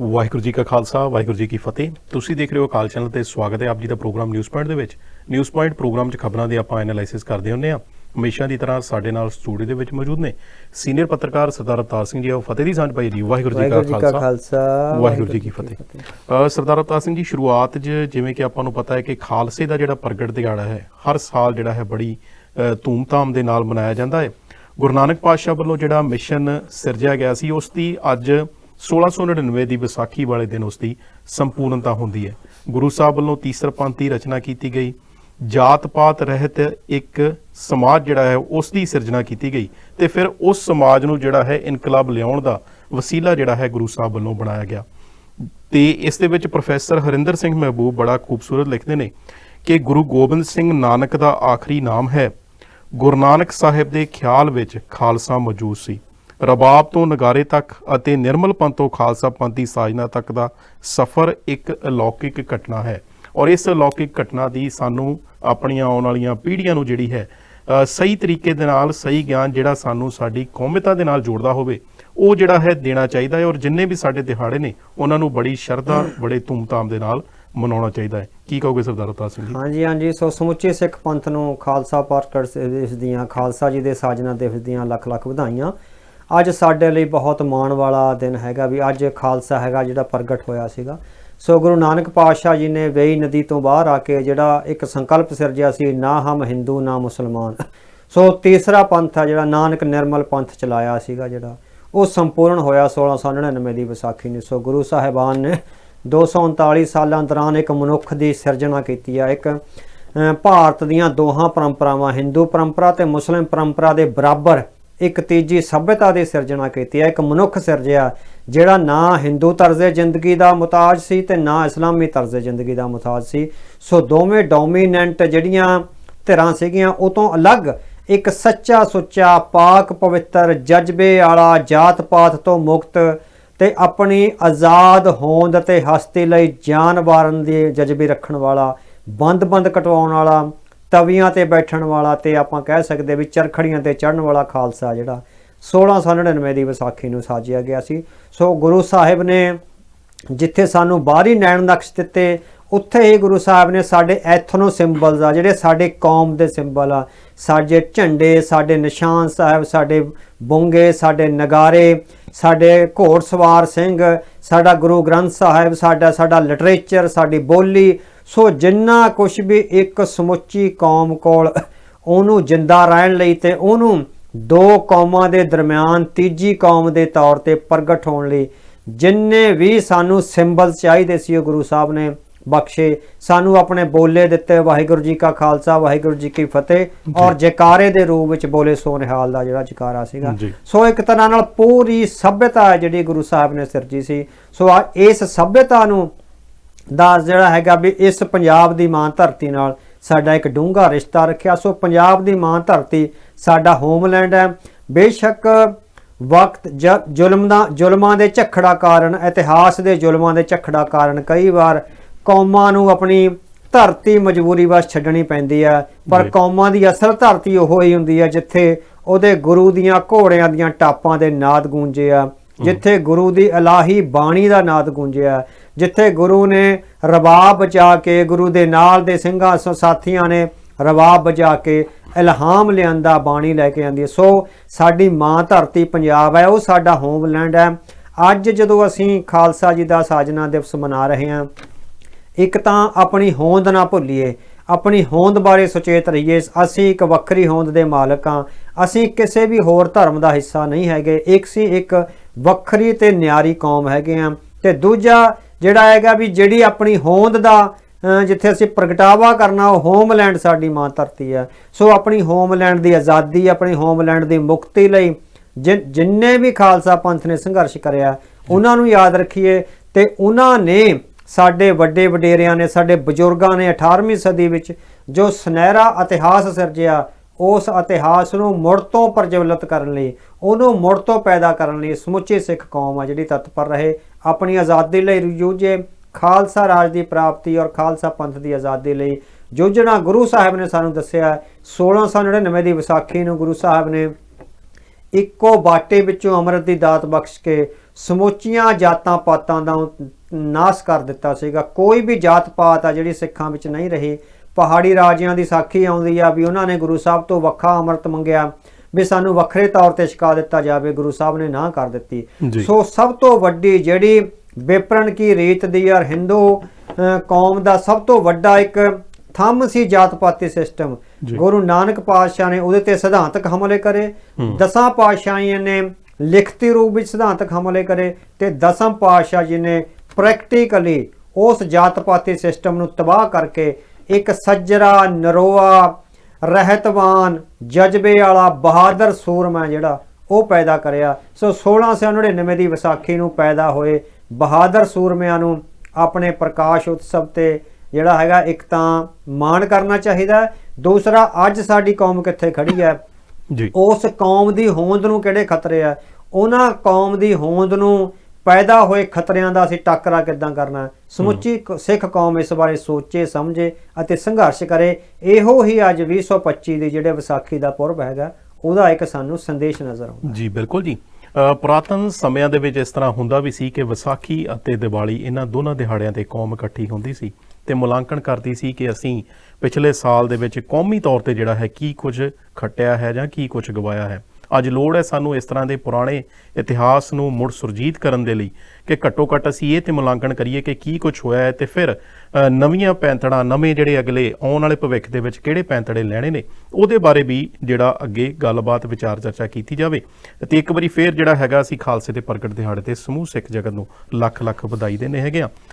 ਵਾਹਿਗੁਰੂ ਜੀ ਕਾ ਖਾਲਸਾ ਵਾਹਿਗੁਰੂ ਜੀ ਕੀ ਫਤਿਹ। ਤੁਸੀਂ ਦੇਖ ਰਹੇ ਹੋ ਅਕਾਲ ਚੈਨਲ ਤੇ ਸਵਾਗਤ ਹੈ ਆਪ ਜੀ ਦਾ ਪ੍ਰੋਗਰਾਮ ਨਿਊਜ਼ ਪੁਆਇੰਟ ਦੇ ਵਿੱਚ। ਨਿਊਜ਼ ਪੁਆਇੰਟ ਪ੍ਰੋਗਰਾਮ 'ਚ ਖਬਰਾਂ ਦੇ ਆਪਾਂ ਐਨਾਲਾਈਸਿਸ ਕਰਦੇ ਹੁੰਦੇ ਆ ਹਮੇਸ਼ਾ ਦੀ ਤਰ੍ਹਾਂ ਸਾਡੇ ਨਾਲ ਸਟੂਡੀਓ ਦੇ ਵਿੱਚ ਮੌਜੂਦ ਨੇ ਸੀਨੀਅਰ ਪੱਤਰਕਾਰ ਸਰਦਾਰ ਅਵਤਾਰ ਸਿੰਘ ਜੀ ਆਓ ਫਤਿਹ ਦੀ ਸਾਂਝ ਪਾਈ ਜੀ ਵਾਹਿਗੁਰੂ ਜੀ ਕਾ ਖਾਲਸਾ। ਵਾਹਿਗੁਰੂ ਜੀ ਕੀ ਫਤਿਹ। ਸਰਦਾਰ ਅਵਤਾਰ ਸਿੰਘ ਜੀ ਸ਼ੁਰੂਆਤ 'ਚ ਜਿਵੇਂ ਕਿ ਆਪਾਂ ਨੂੰ ਪਤਾ ਹੈ ਕਿ ਖਾਲਸੇ ਦਾ ਜਿਹੜਾ ਪ੍ਰਗਟ ਦਿਹਾੜਾ ਹੈ ਹਰ ਸਾਲ ਜਿਹੜਾ ਹੈ ਬੜੀ ਧੂਮ-ਧਾਮ ਦੇ ਨਾਲ ਮਨਾਇਆ ਜਾਂਦਾ ਹੈ। ਗੁਰੂ ਨਾਨਕ ਪਾਤਸ਼ਾਹ ਵੱਲੋਂ ਜਿਹੜਾ ਮਿਸ਼ਨ ਸਿਰਜਿਆ ਗਿਆ ਸੀ ਉਸ ਦੀ ਅੱਜ 1699 ਦੀ ਵਿਸਾਖੀ ਵਾਲੇ ਦਿਨ ਉਸ ਦੀ ਸੰਪੂਰਨਤਾ ਹੁੰਦੀ ਹੈ। ਗੁਰੂ ਸਾਹਿਬ ਵੱਲੋਂ ਤੀਸਰ ਤੀਸਰਪੰਥੀ ਰਚਨਾ ਕੀਤੀ ਗਈ। ਜਾਤ-ਪਾਤ ਰਹਿਤ ਇੱਕ ਸਮਾਜ ਜਿਹੜਾ ਹੈ, ਉਸ ਦੀ ਸਿਰਜਣਾ ਕੀਤੀ ਗਈ ਤੇ ਫਿਰ ਉਸ ਸਮਾਜ ਨੂੰ ਜਿਹੜਾ ਹੈ, ਇਨਕਲਾਬ ਲਿਆਉਣ ਦਾ ਵਸੀਲਾ ਜਿਹੜਾ ਹੈ ਗੁਰੂ ਸਾਹਿਬ ਵੱਲੋਂ ਬਣਾਇਆ ਗਿਆ। ਤੇ ਇਸ ਦੇ ਵਿੱਚ ਪ੍ਰੋਫੈਸਰ ਹਰਿੰਦਰ ਸਿੰਘ ਮਹਿਬੂਬ ਬੜਾ ਖੂਬਸੂਰਤ ਲਿਖਦੇ ਨੇ ਕਿ ਗੁਰੂ ਗੋਬਿੰਦ ਸਿੰਘ ਨਾਨਕ ਦਾ ਆਖਰੀ ਨਾਮ ਹੈ। ਗੁਰੂ ਨਾਨਕ ਸਾਹਿਬ ਦੇ ਖਿਆਲ ਵਿੱਚ ਖਾਲਸਾ ਮੌਜੂਦ ਸੀ। ਰਬਾਬ ਤੋਂ ਨਗਾਰੇ ਤੱਕ ਅਤੇ ਨਿਰਮਲ ਪੰਥ ਤੋਂ ਖਾਲਸਾ ਪੰਥ ਦੀ ਸਾਜਨਾ ਤੱਕ ਦਾ ਸਫ਼ਰ ਇੱਕ ਅਲੌਕਿਕ ਘਟਨਾ ਹੈ। ਔਰ ਇਸ ਅਲੌਕਿਕ ਘਟਨਾ ਦੀ ਸਾਨੂੰ ਆਪਣੀਆਂ ਆਉਣ ਵਾਲੀਆਂ ਪੀੜ੍ਹੀਆਂ ਨੂੰ ਜਿਹੜੀ ਹੈ ਸਹੀ ਤਰੀਕੇ ਦੇ ਨਾਲ, ਸਹੀ ਗਿਆਨ ਜਿਹੜਾ ਸਾਨੂੰ ਸਾਡੀ ਕੌਮਤਾ ਦੇ ਨਾਲ ਜੋੜਦਾ ਹੋਵੇ, ਉਹ ਜਿਹੜਾ ਹੈ ਦੇਣਾ ਚਾਹੀਦਾ ਹੈ। ਔਰ ਜਿੰਨੇ ਵੀ ਸਾਡੇ ਦਿਹਾੜੇ ਨੇ, ਉਹਨਾਂ ਨੂੰ ਬੜੀ ਸ਼ਰਧਾ, ਬੜੇ ਧੂਮਧਾਮ ਦੇ ਨਾਲ ਮਨਾਉਣਾ ਚਾਹੀਦਾ ਹੈ। ਕੀ ਕਹੋਗੇ ਸਰਦਾਰ ਅਵਤਾਰ ਸਿੰਘ ਜੀ? ਹਾਂਜੀ ਹਾਂਜੀ। ਸੋ ਸਮੁੱਚੇ ਸਿੱਖ ਪੰਥ ਨੂੰ ਖਾਲਸਾ ਪ੍ਰਗਟ ਦਿਵਸ ਦੀਆਂ ਖਾਲਸਾ ਜੀ ਦੇ ਸਾਜਨਾ ਦਿਵਸ ਦੀਆਂ ਲੱਖ ਲੱਖ ਵਧਾਈਆਂ। ਅੱਜ ਸਾਡੇ ਲਈ ਬਹੁਤ ਮਾਣ ਵਾਲਾ ਦਿਨ ਹੈਗਾ ਵੀ ਅੱਜ ਖਾਲਸਾ ਹੈਗਾ ਜਿਹੜਾ ਪ੍ਰਗਟ ਹੋਇਆ ਸੀਗਾ। ਸੋ ਗੁਰੂ ਨਾਨਕ ਪਾਤਸ਼ਾਹ ਜੀ ਨੇ ਵੇਈ ਨਦੀ ਤੋਂ ਬਾਹਰ ਆ ਕੇ ਜਿਹੜਾ ਇੱਕ ਸੰਕਲਪ ਸਿਰਜਿਆ ਸੀ, ਨਾ ਹਮ ਹਿੰਦੂ, ਨਾ ਮੁਸਲਮਾਨ। ਸੋ ਤੀਸਰਾ ਪੰਥ ਆ ਜਿਹੜਾ ਨਾਨਕ ਨਿਰਮਲ ਪੰਥ ਚਲਾਇਆ ਸੀਗਾ ਜਿਹੜਾ, ਉਹ ਸੰਪੂਰਨ ਹੋਇਆ 1699 ਦੀ ਵਿਸਾਖੀ ਨੂੰ। ਸੋ ਗੁਰੂ ਸਾਹਿਬਾਨ ਨੇ 239 ਸਾਲਾਂ ਦੌਰਾਨ ਇੱਕ ਮਨੁੱਖ ਦੀ ਸਿਰਜਣਾ ਕੀਤੀ ਆ। ਇੱਕ ਭਾਰਤ ਦੀਆਂ ਦੋਹਾਂ ਪਰੰਪਰਾਵਾਂ, ਹਿੰਦੂ ਪਰੰਪਰਾ ਤੇ ਮੁਸਲਿਮ ਪਰੰਪਰਾ ਦੇ ਬਰਾਬਰ ਇੱਕ ਤੀਜੀ ਸਭਿਅਤਾ ਦੀ ਸਿਰਜਣਾ ਕੀਤੀ ਹੈ। ਇੱਕ ਮਨੁੱਖ ਸਿਰਜਿਆ, ਜਿਹੜਾ ਨਾ ਹਿੰਦੂ ਤਰਜ਼ੇ ਜ਼ਿੰਦਗੀ ਦਾ ਮੁਤਾਜ ਸੀ ਤੇ ਨਾ ਇਸਲਾਮੀ ਤਰਜ਼ੇ ਜ਼ਿੰਦਗੀ ਦਾ ਮੁਤਾਜ ਸੀ। ਸੋ ਦੋਵੇਂ ਡੋਮੀਨੈਂਟ ਜਿਹੜੀਆਂ ਧਿਰਾਂ ਸੀਗੀਆਂ, ਉਹ ਤੋਂ ਅਲੱਗ ਇੱਕ ਸੱਚਾ ਸੁੱਚਾ ਪਾਕ ਪਵਿੱਤਰ ਜਜ਼ਬੇ ਵਾਲਾ ਜਾਤ ਪਾਤ ਤੋਂ ਮੁਕਤ ਤੇ ਆਪਣੀ ਆਜ਼ਾਦ ਹੋਂਦ ਤੇ ਹਸਤੀ ਲਈ ਜਾਨ ਵਾਰਨ ਦੀ ਜਜ਼ਬੇ ਰੱਖਣ ਵਾਲਾ, ਬੰਦ-ਬੰਦ ਕਟਵਾਉਣ ਵਾਲਾ ਤਵੀਆਂ ਤੇ ਬੈਠਣ ਵਾਲਾ ਤੇ ਆਪਾਂ ਕਹਿ ਸਕਦੇ ਵੀ ਚਰਖੜੀਆਂ ਤੇ ਚੜਨ ਵਾਲਾ ਖਾਲਸਾ ਜਿਹੜਾ 1699 ਦੀ ਵਿਸਾਖੀ ਨੂੰ ਸਾਜਿਆ ਗਿਆ ਸੀ। ਸੋ ਗੁਰੂ ਸਾਹਿਬ ਨੇ ਜਿੱਥੇ ਸਾਨੂੰ ਬਾਹਰੀ ਨੈਣ ਨਕਸ਼ ਦਿੱਤੇ, ਉੱਥੇ ਹੀ ਗੁਰੂ ਸਾਹਿਬ ਨੇ ਸਾਡੇ ਐਥਨੋ ਸਿੰਬਲਸ ਆ, ਜਿਹੜੇ ਸਾਡੇ ਕੌਮ ਦੇ ਸਿੰਬਲ ਆ, ਸਾਡੇ ਝੰਡੇ, ਸਾਡੇ ਨਿਸ਼ਾਨ ਸਾਹਿਬ, ਸਾਡੇ ਬੁੰਗੇ, ਸਾਡੇ ਨਗਾਰੇ, ਸਾਡੇ ਘੋੜਸਵਾਰ ਸਿੰਘ ਸਾਡਾ ਗੁਰੂ ਗ੍ਰੰਥ ਸਾਹਿਬ, ਸਾਡਾ ਸਾਡਾ ਲਿਟਰੇਚਰ ਸਾਡੀ ਬੋਲੀ, ਸੋ ਜਿੰਨਾ ਕੁਝ ਵੀ ਇੱਕ ਸਮੁੱਚੀ ਕੌਮ ਕੋਲ ਉਹਨੂੰ ਜਿੰਦਾ ਰਹਿਣ ਲਈ ਤੇ ਉਹਨੂੰ ਦੋ ਕੌਮਾਂ ਦੇ ਦਰਮਿਆਨ ਤੀਜੀ ਕੌਮ ਦੇ ਤੌਰ ਤੇ ਪ੍ਰਗਟ ਹੋਣ ਲਈ ਜਿੰਨੇ ਵੀ ਸਾਨੂੰ ਸਿੰਬਲ ਚਾਹੀਦੇ ਸੀ ਉਹ ਗੁਰੂ ਸਾਹਿਬ ਨੇ ਬਖਸ਼ੇ। ਸਾਨੂੰ ਆਪਣੇ ਬੋਲੇ ਦਿੱਤੇ ਵਾਹਿਗੁਰੂ ਜੀ ਕਾ ਖਾਲਸਾ ਵਾਹਿਗੁਰੂ ਜੀ ਕੀ ਫਤਿਹ। ਔਰ ਜੈਕਾਰੇ ਦੇ ਰੂਪ ਵਿੱਚ ਬੋਲੇ ਸੋ ਨਿਹਾਲ ਦਾ ਜਿਹੜਾ ਜੈਕਾਰਾ ਸੀਗਾ। ਸੋ ਇੱਕ ਤਰ੍ਹਾਂ ਨਾਲ ਪੂਰੀ ਸਭਿਅਤਾ ਹੈ ਜਿਹੜੀ ਗੁਰੂ ਸਾਹਿਬ ਨੇ ਸਿਰਜੀ ਸੀ। ਸੋ ਇਸ ਸਭਿਅਤਾ ਨੂੰ ਦਾ ਜਿਹੜਾ ਹੈਗਾ ਵੀ ਇਸ ਪੰਜਾਬ ਦੀ ਮਾਂ ਧਰਤੀ ਨਾਲ ਸਾਡਾ ਇੱਕ ਡੂੰਘਾ ਰਿਸ਼ਤਾ ਰੱਖਿਆ। ਸੋ ਪੰਜਾਬ ਦੀ ਮਾਂ ਧਰਤੀ ਸਾਡਾ ਹੋਮਲੈਂਡ ਹੈ। ਬੇਸ਼ੱਕ ਵਕਤ ਜ਼ੁਲਮ ਦਾ ਜ਼ੁਲਮਾਂ ਦੇ ਝਖੜਾ ਕਾਰਨ ਇਤਿਹਾਸ ਦੇ ਜ਼ੁਲਮਾਂ ਦੇ ਝਖੜਾ ਕਾਰਨ ਕਈ ਵਾਰ ਕੌਮਾਂ ਨੂੰ ਆਪਣੀ ਧਰਤੀ ਮਜਬੂਰੀ ਵਸ ਛੱਡਣੀ ਪੈਂਦੀ ਹੈ ਪਰ। ਕੌਮਾਂ ਦੀ ਅਸਲ ਧਰਤੀ ਉਹ ਹੀ ਹੁੰਦੀ ਹੈ ਜਿੱਥੇ ਉਹਦੇ ਗੁਰੂ ਦੀਆਂ ਘੋੜਿਆਂ ਦੀਆਂ ਟਾਪਾਂ ਦੇ ਨਾਦ ਗੂੰਜੇ ਆ। ਜਿੱਥੇ ਗੁਰੂ ਦੀ ਇਲਾਹੀ ਬਾਣੀ ਦਾ ਨਾਦ ਗੂੰਜਿਆ ਜਿੱਥੇ ਗੁਰੂ ਨੇ ਰਬਾਬ ਬਜਾ ਕੇ ਗੁਰੂ ਦੇ ਨਾਲ ਦੇ ਸਿੰਘਾਂ ਸੋ ਸਾਥੀਆਂ ਨੇ ਰਬਾਬ ਬਜਾ ਕੇ ਇਲਹਾਮ ਲਿਆਂਦਾ ਬਾਣੀ ਲੈ ਕੇ ਆਂਦੀ ਸੋ ਸਾਡੀ ਮਾਂ ਧਰਤੀ ਪੰਜਾਬ ਹੈ ਉਹ ਸਾਡਾ ਹੋਮਲੈਂਡ ਹੈ। ਅੱਜ ਜਦੋਂ ਅਸੀਂ ਖਾਲਸਾ ਜੀ ਦਾ ਸਾਜਨਾ ਦਿਵਸ ਮਨਾ ਰਹੇ ਹਾਂ ਇੱਕ ਤਾਂ ਆਪਣੀ ਹੋਂਦ ਨਾ ਭੁੱਲੀਏ, ਆਪਣੀ ਹੋਂਦ ਬਾਰੇ ਸੁਚੇਤ ਰਹੀਏ। ਅਸੀਂ ਇੱਕ ਵੱਖਰੀ ਹੋਂਦ ਦੇ ਮਾਲਕ ਹਾਂ। ਅਸੀਂ ਕਿਸੇ ਵੀ ਹੋਰ ਧਰਮ ਦਾ ਹਿੱਸਾ ਨਹੀਂ ਹੈਗੇ। ਇੱਕ ਸੀ ਇੱਕ ਵੱਖਰੀ ਤੇ ਨਿਆਰੀ ਕੌਮ ਹੈਗੇ ਆ ਤੇ ਦੂਜਾ ਜਿਹੜਾ ਹੈਗਾ ਵੀ ਜਿਹੜੀ ਆਪਣੀ ਹੋਂਦ ਦਾ ਜਿੱਥੇ ਅਸੀਂ ਪ੍ਰਗਟਾਵਾ ਕਰਨਾ, ਉਹ ਹੋਮਲੈਂਡ ਸਾਡੀ ਮਾਂ ਧਰਤੀ ਹੈ। ਸੋ ਆਪਣੀ ਹੋਮਲੈਂਡ ਦੀ ਆਜ਼ਾਦੀ, ਆਪਣੀ ਹੋਮਲੈਂਡ ਦੀ ਮੁਕਤੀ ਲਈ ਜਿੰਨੇ ਵੀ ਖਾਲਸਾ ਪੰਥ ਨੇ ਸੰਘਰਸ਼ ਕਰਿਆ, ਉਹਨਾਂ ਨੂੰ ਯਾਦ ਰੱਖੀਏ ਤੇ ਉਹਨਾਂ ਨੇ ਸਾਡੇ ਵੱਡੇ ਵਡੇਰਿਆਂ ਨੇ, ਸਾਡੇ ਬਜ਼ੁਰਗਾਂ ਨੇ 18ਵੀਂ ਸਦੀ ਵਿੱਚ ਜੋ ਸੁਨਹਿਰਾ ਇਤਿਹਾਸ ਸਿਰਜਿਆ, ਉਸ ਇਤਿਹਾਸ ਨੂੰ ਮੁੜ ਤੋਂ ਪ੍ਰਜਵਲਿਤ ਕਰਨ ਲਈ, ਉਹਨੂੰ ਮੁੜ ਤੋਂ ਪੈਦਾ ਕਰਨ ਲਈ ਸਮੁੱਚੀ ਸਿੱਖ ਕੌਮ ਆ ਜਿਹੜੀ ਤਤਪਰ ਰਹੇ, ਆਪਣੀ ਆਜ਼ਾਦੀ ਲਈ ਜੂਝੇ ਖਾਲਸਾ ਰਾਜ ਦੀ ਪ੍ਰਾਪਤੀ ਔਰ ਖਾਲਸਾ ਪੰਥ ਦੀ ਆਜ਼ਾਦੀ ਲਈ। ਜੂਝਣਾ ਗੁਰੂ ਸਾਹਿਬ ਨੇ ਸਾਨੂੰ ਦੱਸਿਆ 1699 ਦੀ ਵਿਸਾਖੀ ਨੂੰ ਗੁਰੂ ਸਾਹਿਬ ਨੇ ਇੱਕੋ ਬਾਟੇ ਵਿੱਚੋਂ ਅੰਮ੍ਰਿਤ ਦੀ ਦਾਤ ਬਖਸ਼ ਕੇ ਸਮੁੱਚੀਆਂ ਜਾਤਾਂ ਪਾਤਾਂ ਦਾ ਨਾਸ਼ ਕਰ ਦਿੱਤਾ ਸੀਗਾ ਕੋਈ ਵੀ ਜਾਤ ਪਾਤ ਆ ਜਿਹੜੀ ਸਿੱਖਾਂ ਵਿੱਚ ਨਹੀਂ ਰਹੀ ਪਹਾੜੀ ਰਾਜਿਆਂ ਦੀ ਸਾਖੀ ਆਉਂਦੀ ਆ ਵੀ ਉਹਨਾਂ ਨੇ ਗੁਰੂ ਸਾਹਿਬ ਤੋਂ ਵੱਖਾ ਅੰਮ੍ਰਿਤ ਮੰਗਿਆ ਵੀ ਸਾਨੂੰ ਵੱਖਰੇ ਤੌਰ ਤੇ ਛਕਾ ਦਿੱਤਾ ਜਾਵੇ ਗੁਰੂ ਸਾਹਿਬ ਨੇ ਨਾ ਕਰ ਦਿੱਤੀ। ਸੋ ਸਭ ਤੋਂ ਵੱਡੀ ਜਿਹੜੀ ਵਿਪਰਨ ਕੀ ਰੀਤ ਦੀ ਔਰ ਹਿੰਦੂ ਕੌਮ ਦਾ ਸਭ ਤੋਂ ਵੱਡਾ ਇੱਕ ਥੰਮ ਸੀ ਜਾਤ ਪਾਤੀ ਸਿਸਟਮ। ਗੁਰੂ ਨਾਨਕ ਪਾਤਸ਼ਾਹ ਨੇ ਉਹਦੇ ਤੇ ਸਿਧਾਂਤਕ ਹਮਲੇ ਕਰੇ ਦਸਾਂ ਪਾਤਸ਼ਾਹੀਆਂ ਨੇ ਲਿਖਤੀ ਰੂਪ ਵਿੱਚ ਸਿਧਾਂਤਕ ਹਮਲੇ ਕਰੇ ਤੇ ਦਸਮ ਪਾਤਸ਼ਾਹ ਜੀ ਨੇ ਪ੍ਰੈਕਟੀਕਲੀ ਉਸ ਜਾਤ ਪਾਤੀ ਸਿਸਟਮ ਨੂੰ ਤਬਾਹ ਕਰਕੇ ਇੱਕ ਸੱਜਰਾ ਨਰੋਆ ਰਹਿਤਵਾਨ ਜਜ਼ਬੇ ਵਾਲਾ ਬਹਾਦਰ ਸੂਰਮਾ ਜਿਹੜਾ ਉਹ ਪੈਦਾ ਕਰਿਆ। ਸੋ 1699 ਦੀ ਵਿਸਾਖੀ ਨੂੰ ਪੈਦਾ ਹੋਏ ਬਹਾਦਰ ਸੂਰਮਿਆਂ ਨੂੰ ਆਪਣੇ ਪ੍ਰਕਾਸ਼ ਉਤਸਵ ਤੇ ਜਿਹੜਾ ਹੈਗਾ ਇੱਕ ਤਾਂ ਮਾਣ ਕਰਨਾ ਚਾਹੀਦਾ ਦੂਸਰਾ ਅੱਜ ਸਾਡੀ ਕੌਮ ਕਿੱਥੇ ਖੜੀ ਹੈ? ਜੀ। ਉਸ ਕੌਮ ਦੀ ਹੋਂਦ ਨੂੰ ਕਿਹੜੇ ਖਤਰੇ ਆ? ਉਹਨਾਂ ਕੌਮ ਦੀ ਹੋਂਦ ਨੂੰ ਪੈਦਾ ਹੋਏ ਖਤਰਿਆਂ ਦਾ ਅਸੀਂ ਟੱਕਰਾ ਕਿੱਦਾਂ ਕਰਨਾ? ਸਮੁੱਚੀ ਸਿੱਖ ਕੌਮ ਇਸ ਬਾਰੇ ਸੋਚੇ ਸਮਝੇ ਅਤੇ ਸੰਘਰਸ਼ ਕਰੇ। ਇਹੋ ਹੀ ਅੱਜ 2025 ਦੀ ਜਿਹੜੇ ਵਿਸਾਖੀ ਦਾ ਪੁਰਬ ਹੈਗਾ ਉਹਦਾ ਇੱਕ ਸਾਨੂੰ ਸੰਦੇਸ਼ ਨਜ਼ਰ ਆਉਂਦਾ ਜੀ ਬਿਲਕੁਲ ਜੀ। ਪੁਰਾਤਨ ਸਮਿਆਂ ਦੇ ਵਿੱਚ ਇਸ ਤਰ੍ਹਾਂ ਹੁੰਦਾ ਵੀ ਸੀ ਕਿ ਵਿਸਾਖੀ ਅਤੇ ਦੀਵਾਲੀ ਇਹਨਾਂ ਦੋਨਾਂ ਦਿਹਾੜਿਆਂ ਤੇ ਕੌਮ ਇਕੱਠੀ ਹੁੰਦੀ ਸੀ ਤੇ ਮੁਲਾਂਕਣ ਕਰਦੀ ਸੀ ਕਿ ਅਸੀਂ ਪਿਛਲੇ ਸਾਲ ਦੇ ਵਿੱਚ ਕੌਮੀ ਤੌਰ ਤੇ ਜਿਹੜਾ ਹੈ ਕੀ ਕੁਝ ਖੱਟਿਆ ਹੈ ਜਾਂ ਕੀ ਕੁਝ ਗਵਾਇਆ ਹੈ। ਅੱਜ ਲੋੜ ਹੈ ਸਾਨੂੰ ਇਸ ਤਰ੍ਹਾਂ ਦੇ ਪੁਰਾਣੇ ਇਤਿਹਾਸ ਨੂੰ ਮੁੜ ਸੁਰਜੀਤ ਕਰਨ ਦੇ ਲਈ ਕਿ ਘੱਟੋ ਘੱਟ ਅਸੀਂ ਇਹ ਤੇ ਮੁਲਾਂਕਣ ਕਰੀਏ ਕਿ ਕੀ ਕੁਝ ਹੋਇਆ ਹੈ ਤੇ ਫਿਰ ਨਵੀਆਂ ਪੈਂਤੜਾਂ, ਨਵੇਂ ਜਿਹੜੇ ਅਗਲੇ ਆਉਣ ਵਾਲੇ ਭਵਿੱਖ ਦੇ ਵਿੱਚ ਕਿਹੜੇ ਪੈਂਤੜੇ ਲੈਣੇ ਨੇ, ਉਹਦੇ ਬਾਰੇ ਵੀ ਜਿਹੜਾ ਅੱਗੇ ਗੱਲਬਾਤ, ਵਿਚਾਰ, ਚਰਚਾ ਕੀਤੀ ਜਾਵੇ। ਤੇ ਇੱਕ ਵਾਰੀ ਫੇਰ ਜਿਹੜਾ ਹੈਗਾ ਅਸੀਂ ਖਾਲਸੇ ਦੇ ਪ੍ਰਗਟ ਦਿਹਾੜੇ ਤੇ ਸਮੂਹ ਸਿੱਖ ਜਗਤ ਨੂੰ ਲੱਖ ਲੱਖ ਵਧਾਈ ਦਿੰਦੇ ਹੈਗੇ ਆ